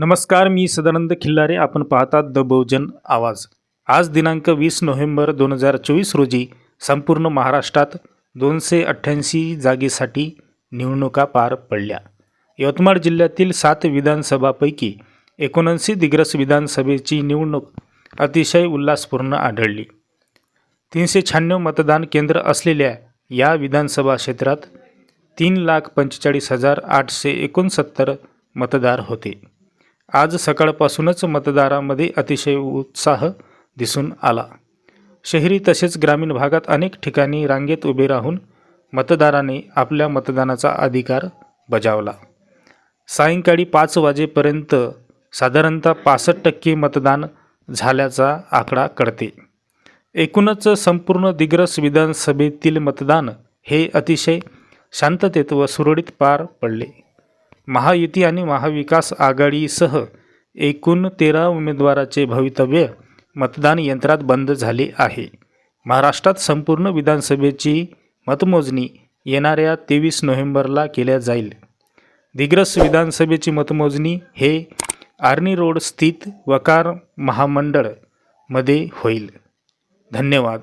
नमस्कार मी सदानंद खिल्लारे. आपण पाहतात द बहुजन आवाज. आज दिनांक वीस नोव्हेंबर दोन हजार चोवीस रोजी संपूर्ण महाराष्ट्रात दोनशे अठ्ठ्याऐंशी जागेसाठी निवडणुका पार पडल्या. यवतमाळ जिल्ह्यातील सात विधानसभापैकी एकोणऐंशी दिग्रस विधानसभेची निवडणूक अतिशय उल्हासपूर्ण आढळली. तीनशे शहाण्णव मतदान केंद्र असलेल्या या विधानसभा क्षेत्रात तीन लाख पंचेचाळीस हजार आठशे एकोणसत्तर मतदार होते. आज सकाळपासूनच मतदारामध्ये अतिशय उत्साह दिसून आला. शहरी तसेच ग्रामीण भागात अनेक ठिकाणी रांगेत उभे राहून मतदाराने आपल्या मतदानाचा अधिकार बजावला. सायंकाळी पाच वाजेपर्यंत साधारणतः पासष्ट टक्के मतदान झाल्याचा आकडा कळते. एकूणच संपूर्ण दिग्रस विधानसभेतील मतदान हे अतिशय शांततेत व सुरळीत पार पडले. महायुती आणि महाविकास आघाडीसह एकूण तेरा उमेदवाराचे भवितव्य मतदान यंत्रात बंद झाले आहे. महाराष्ट्रात संपूर्ण विधानसभेची मतमोजणी येणाऱ्या तेवीस नोव्हेंबरला केल्या जाईल. दिग्रस विधानसभेची मतमोजणी हे आर्नी रोड स्थित वकार महामंडळमध्ये होईल. धन्यवाद.